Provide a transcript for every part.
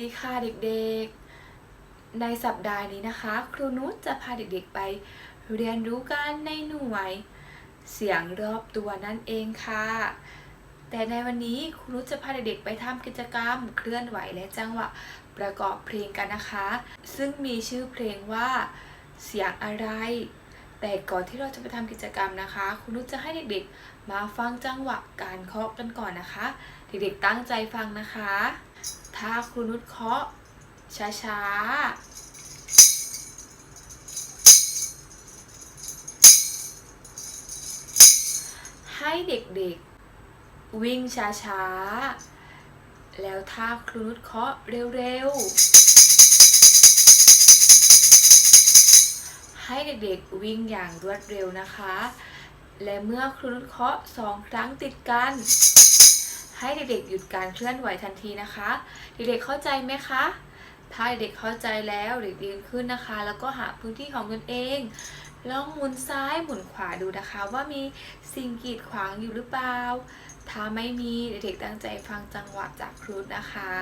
ดีค่ะเด็กๆ ในสัปดาห์นี้นะคะ ครูนุชจะพาเด็กๆไปเรียนรู้กันในหน่วย เสียงรอบตัวนั่นเองค่ะ แต่ในวันนี้ครูนุชจะพาเด็กๆไปทำกิจกรรมเคลื่อนไหวและจังหวะประกอบเพลงกันนะคะ ซึ่งมีชื่อเพลงว่า เสียงอะไร แต่ก่อนที่เราจะไปทำกิจกรรมนะคะครูนุชจะให้เด็กๆ มาฟังจังหวะการเคาะกันก่อนนะคะ เด็กๆตั้งใจฟังนะคะ ถ้าครูนุชเคาะช้าๆให้เด็กๆ วิ่งช้าๆ แล้วถ้าครูนุชเคาะเร็วๆ ให้เด็กๆวิ่งอย่างรวดเร็วนะคะ และเมื่อครูนุชเคาะสองครั้งติดกัน ให้เด็กๆหยุดการเคลื่อนไหวทันทีนะคะ เด็กๆเข้าใจไหมคะถ้าเด็กเข้าใจแล้วเด็กยืนขึ้นนะคะ แล้วก็หาพื้นที่ของตนเองลองหมุนซ้ายหมุนขวาดูนะคะ ว่ามีสิ่งกีดขวางอยู่หรือเปล่า ถ้าไม่มีเด็กๆตั้งใจฟังจังหวะจากครูนะคะ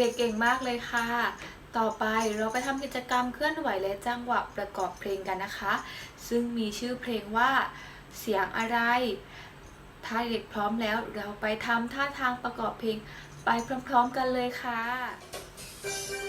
เด็กๆเก่งมากเลยค่ะ ต่อไปเราไปทำกิจกรรมเคลื่อนไหวและจังหวะประกอบเพลงกันนะคะ ซึ่งมีชื่อเพลงว่า เสียงอะไร ถ้าเด็กพร้อมแล้วเราไปทำท่าทางประกอบเพลงไปพร้อมๆกันเลยค่ะ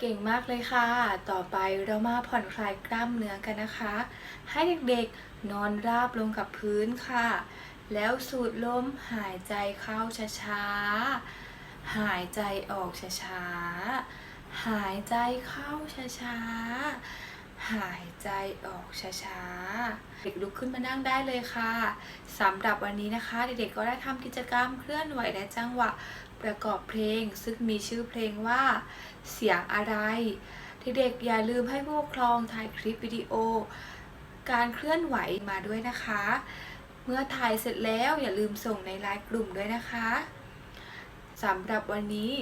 เก่งมากเลยค่ะ ต่อไปเรามาผ่อนคลายกล้ามเนื้อกันนะคะ ให้เด็กๆนอนราบลงกับพื้นค่ะ แล้วสูดลมหายใจเข้าช้าๆ หายใจออกช้าๆ หายใจเข้าช้าๆ หายใจออกช้าๆ เด็กลุกขึ้นมานั่งได้เลยค่ะสำหรับวันนี้นะคะ เด็กๆก็ได้ทำกิจกรรมเคลื่อนไหวและจังหวะประกอบเพลง ซึ่งมีชื่อเพลงว่า เสียงอะไร เด็กๆอย่าลืมให้ผู้ปกครองถ่ายคลิปวิดีโอ การเคลื่อนไหวมาด้วยนะคะ เมื่อถ่ายเสร็จแล้วอย่าลืมส่งในไลน์กลุ่มด้วยนะคะสำหรับวันนี้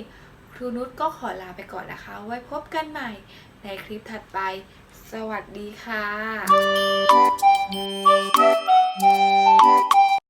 ครูนุชก็ขอลาไปก่อนนะคะ ไว้พบกันใหม่ในคลิปถัดไป สวัสดีค่ะ